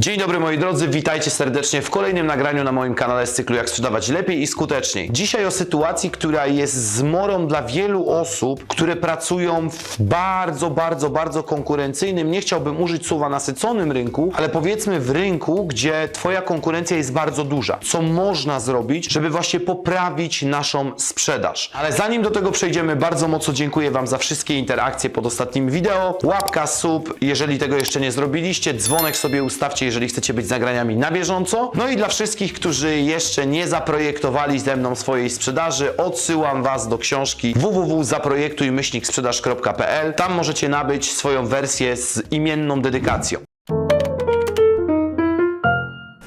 Dzień dobry moi drodzy, witajcie serdecznie w kolejnym nagraniu na moim kanale z cyklu Jak sprzedawać lepiej i skuteczniej. Dzisiaj o sytuacji, która jest zmorą dla wielu osób, które pracują w bardzo, bardzo, bardzo konkurencyjnym, nie chciałbym użyć słowa nasyconym rynku, ale powiedzmy w rynku, gdzie twoja konkurencja jest bardzo duża. Co można zrobić, żeby właśnie poprawić naszą sprzedaż. Ale zanim do tego przejdziemy, bardzo mocno dziękuję Wam za wszystkie interakcje pod ostatnim wideo. Łapka, sub, jeżeli tego jeszcze nie zrobiliście, dzwonek sobie ustawcie, jeżeli chcecie być z nagraniami na bieżąco. No i dla wszystkich, którzy jeszcze nie zaprojektowali ze mną swojej sprzedaży, odsyłam Was do książki www.zaprojektujmyślniksprzedaż.pl. Tam możecie nabyć swoją wersję z imienną dedykacją.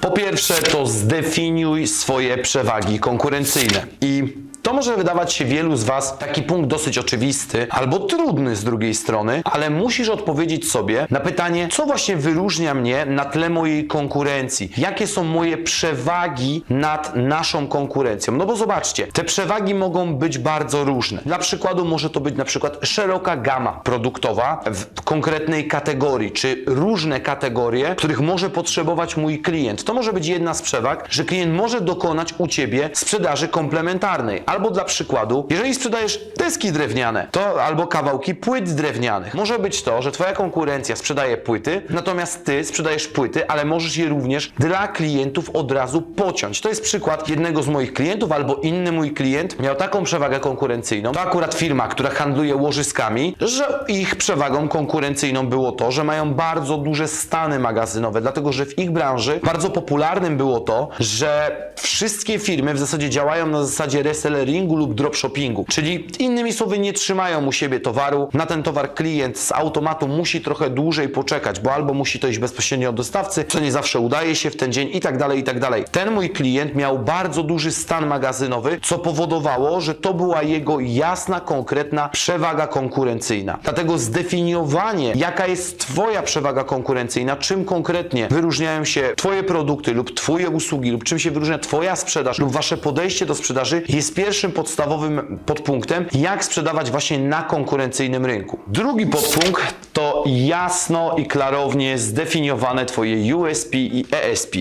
Po pierwsze, to zdefiniuj swoje przewagi konkurencyjne. I to może wydawać się wielu z Was taki punkt dosyć oczywisty albo trudny z drugiej strony, ale musisz odpowiedzieć sobie na pytanie, co właśnie wyróżnia mnie na tle mojej konkurencji. Jakie są moje przewagi nad naszą konkurencją? No bo zobaczcie, te przewagi mogą być bardzo różne. Dla przykładu może to być na przykład szeroka gama produktowa w konkretnej kategorii, czy różne kategorie, których może potrzebować mój klient. To może być jedna z przewag, że klient może dokonać u Ciebie sprzedaży komplementarnej. Albo dla przykładu, jeżeli sprzedajesz deski drewniane, to albo kawałki płyt drewnianych. Może być to, że Twoja konkurencja sprzedaje płyty, natomiast Ty sprzedajesz płyty, ale możesz je również dla klientów od razu pociąć. To jest przykład jednego z moich klientów, albo inny mój klient miał taką przewagę konkurencyjną. To akurat firma, która handluje łożyskami, że ich przewagą konkurencyjną było to, że mają bardzo duże stany magazynowe, dlatego że w ich branży bardzo popularnym było to, że wszystkie firmy w zasadzie działają na zasadzie reselleringu lub dropshoppingu, czyli innymi słowy nie trzymają u siebie towaru. Na ten towar klient z automatu musi trochę dłużej poczekać, bo albo musi to iść bezpośrednio od dostawcy, co nie zawsze udaje się w ten dzień i tak dalej, i tak dalej. Ten mój klient miał bardzo duży stan magazynowy, co powodowało, że to była jego jasna, konkretna przewaga konkurencyjna. Dlatego zdefiniowanie, jaka jest Twoja przewaga konkurencyjna, czym konkretnie wyróżniają się Twoje produkty lub Twoje usługi, lub czym się wyróżnia Twoja sprzedaż lub Wasze podejście do sprzedaży, jest pierwszym podstawowym podpunktem, jak sprzedawać właśnie na konkurencyjnym rynku. Drugi podpunkt to jasno i klarownie zdefiniowane Twoje USP i ESP.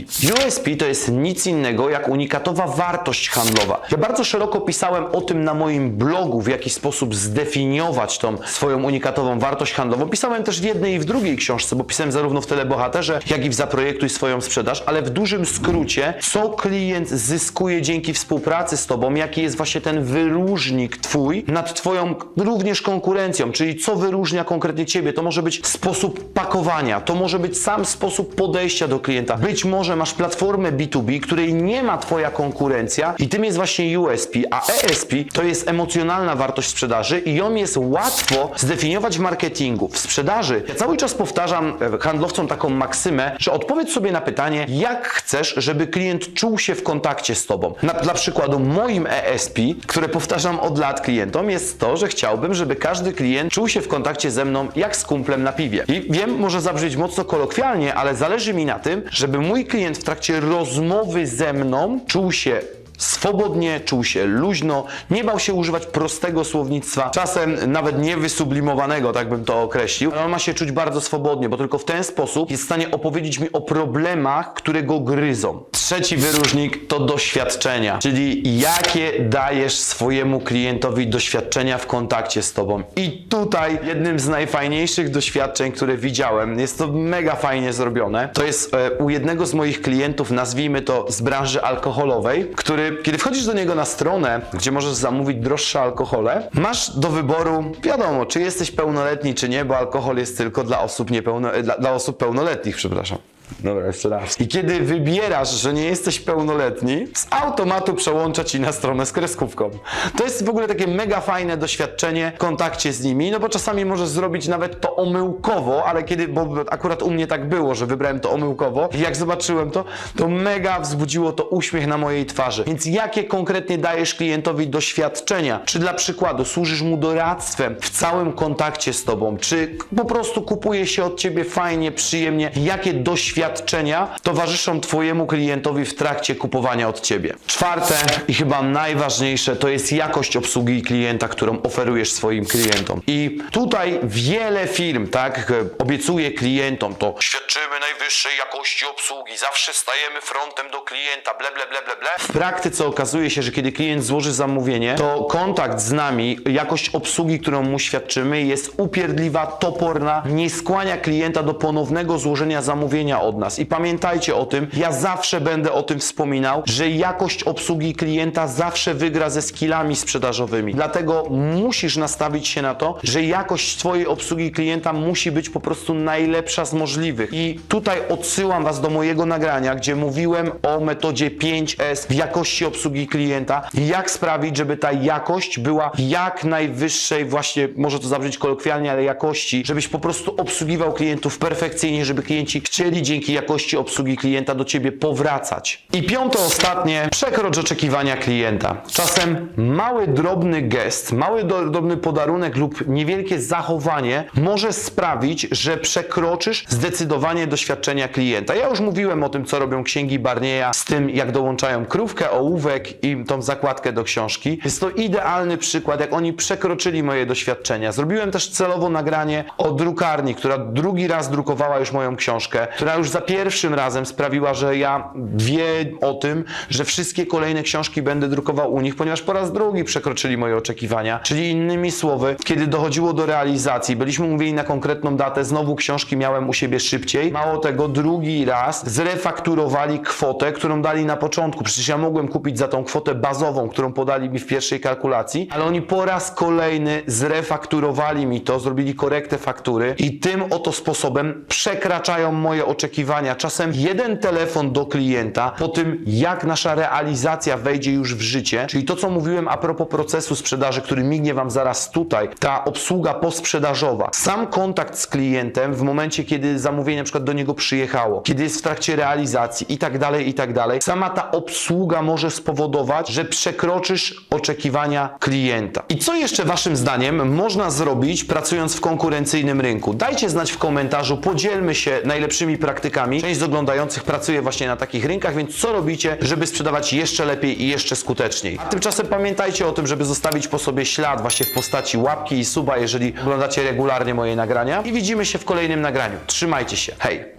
USP to jest nic innego jak unikatowa wartość handlowa. Ja bardzo szeroko pisałem o tym na moim blogu, w jaki sposób zdefiniować tą swoją unikatową wartość handlową. Pisałem też w jednej i w drugiej książce, bo pisałem zarówno w Telebohaterze, jak i w Zaprojektuj swoją sprzedaż, ale w dużym skrócie, co klient zyskuje dzięki współpracy z Tobą, jaki jest właśnie ten wyróżnik Twój nad Twoją również konkurencją, czyli co wyróżnia konkretnie Ciebie. To może być sposób pakowania, to może być sam sposób podejścia do klienta. Być może masz platformę B2B, której nie ma Twoja konkurencja i tym jest właśnie USP, a ESP to jest emocjonalna wartość sprzedaży i ją jest łatwo zdefiniować w marketingu. W sprzedaży ja cały czas powtarzam e, handlowcom taką maksymę, że odpowiedz sobie na pytanie, jak chcesz, żeby klient czuł się w kontakcie z Tobą. Na, dla przykładu moim ESP, które powtarzam od lat klientom, jest to, że chciałbym, żeby każdy klient czuł się w kontakcie ze mną jak z kumplem na piwie. I wiem, może zabrzmieć mocno kolokwialnie, ale zależy mi na tym, żeby mój klient w trakcie rozmowy ze mną czuł się swobodnie, czuł się luźno, nie bał się używać prostego słownictwa, czasem nawet nie wysublimowanego, tak bym to określił, ale on ma się czuć bardzo swobodnie, bo tylko w ten sposób jest w stanie opowiedzieć mi o problemach, które go gryzą. Trzeci wyróżnik to doświadczenia, czyli jakie dajesz swojemu klientowi doświadczenia w kontakcie z tobą. I tutaj jednym z najfajniejszych doświadczeń, które widziałem, jest to mega fajnie zrobione, to jest e, u jednego z moich klientów, nazwijmy to z branży alkoholowej, który kiedy wchodzisz do niego na stronę, gdzie możesz zamówić droższe alkohole, masz do wyboru, wiadomo, czy jesteś pełnoletni, czy nie, bo alkohol jest tylko dla osób, niepełno, e, dla, dla osób pełnoletnich, przepraszam. Dobra, jeszcze raz. I kiedy wybierasz, że nie jesteś pełnoletni, z automatu przełącza ci na stronę z kreskówką. To jest w ogóle takie mega fajne doświadczenie w kontakcie z nimi, no bo czasami możesz zrobić nawet to omyłkowo, ale kiedy, bo akurat u mnie tak było, że wybrałem to omyłkowo i jak zobaczyłem to, to mega wzbudziło to uśmiech na mojej twarzy. Więc jakie konkretnie dajesz klientowi doświadczenia? Czy dla przykładu służysz mu doradztwem w całym kontakcie z tobą? Czy po prostu kupuje się od ciebie fajnie, przyjemnie? Jakie doświadczenia świadczenia towarzyszą Twojemu klientowi w trakcie kupowania od Ciebie. Czwarte i chyba najważniejsze to jest jakość obsługi klienta, którą oferujesz swoim klientom. I tutaj wiele firm, tak, obiecuje klientom to świadczymy najwyższej jakości obsługi, zawsze stajemy frontem do klienta, ble, ble, ble, ble, ble. W praktyce okazuje się, że kiedy klient złoży zamówienie, to kontakt z nami, jakość obsługi, którą mu świadczymy jest upierdliwa, toporna, nie skłania klienta do ponownego złożenia zamówienia od nas. I pamiętajcie o tym, ja zawsze będę o tym wspominał, że jakość obsługi klienta zawsze wygra ze skillami sprzedażowymi. Dlatego musisz nastawić się na to, że jakość Twojej obsługi klienta musi być po prostu najlepsza z możliwych. I tutaj odsyłam Was do mojego nagrania, gdzie mówiłem o metodzie 5S w jakości obsługi klienta. Jak sprawić, żeby ta jakość była jak najwyższej, właśnie może to zabrzmieć kolokwialnie, ale jakości, żebyś po prostu obsługiwał klientów perfekcyjnie, żeby klienci chcieli dzięki jakości obsługi klienta do Ciebie powracać. I piąte, ostatnie, przekrocz oczekiwania klienta. Czasem mały, drobny gest, mały, drobny podarunek lub niewielkie zachowanie może sprawić, że przekroczysz zdecydowanie doświadczenia klienta. Ja już mówiłem o tym, co robią księgi Barnieya z tym, jak dołączają krówkę, ołówek i tą zakładkę do książki. Jest to idealny przykład, jak oni przekroczyli moje doświadczenia. Zrobiłem też celowo nagranie o drukarni, która drugi raz drukowała już moją książkę, która już za pierwszym razem sprawiła, że ja wie o tym, że wszystkie kolejne książki będę drukował u nich, ponieważ po raz drugi przekroczyli moje oczekiwania. Czyli innymi słowy, kiedy dochodziło do realizacji, byliśmy mówili na konkretną datę, znowu książki miałem u siebie szybciej. Mało tego, drugi raz zrefakturowali kwotę, którą dali na początku. Przecież ja mogłem kupić za tą kwotę bazową, którą podali mi w pierwszej kalkulacji, ale oni po raz kolejny zrefakturowali mi to, zrobili korektę faktury i tym oto sposobem przekraczają moje oczekiwania. Czasem jeden telefon do klienta po tym, jak nasza realizacja wejdzie już w życie, czyli to, co mówiłem a propos procesu sprzedaży, który mignie Wam zaraz tutaj, ta obsługa posprzedażowa, sam kontakt z klientem w momencie, kiedy zamówienie na przykład do niego przyjechało, kiedy jest w trakcie realizacji i tak dalej, i tak dalej, sama ta obsługa może spowodować, że przekroczysz oczekiwania klienta. I co jeszcze Waszym zdaniem można zrobić pracując w konkurencyjnym rynku? Dajcie znać w komentarzu, podzielmy się najlepszymi praktykami. Część z oglądających pracuje właśnie na takich rynkach, więc co robicie, żeby sprzedawać jeszcze lepiej i jeszcze skuteczniej? A tymczasem pamiętajcie o tym, żeby zostawić po sobie ślad właśnie w postaci łapki i suba, jeżeli oglądacie regularnie moje nagrania. I widzimy się w kolejnym nagraniu. Trzymajcie się. Hej!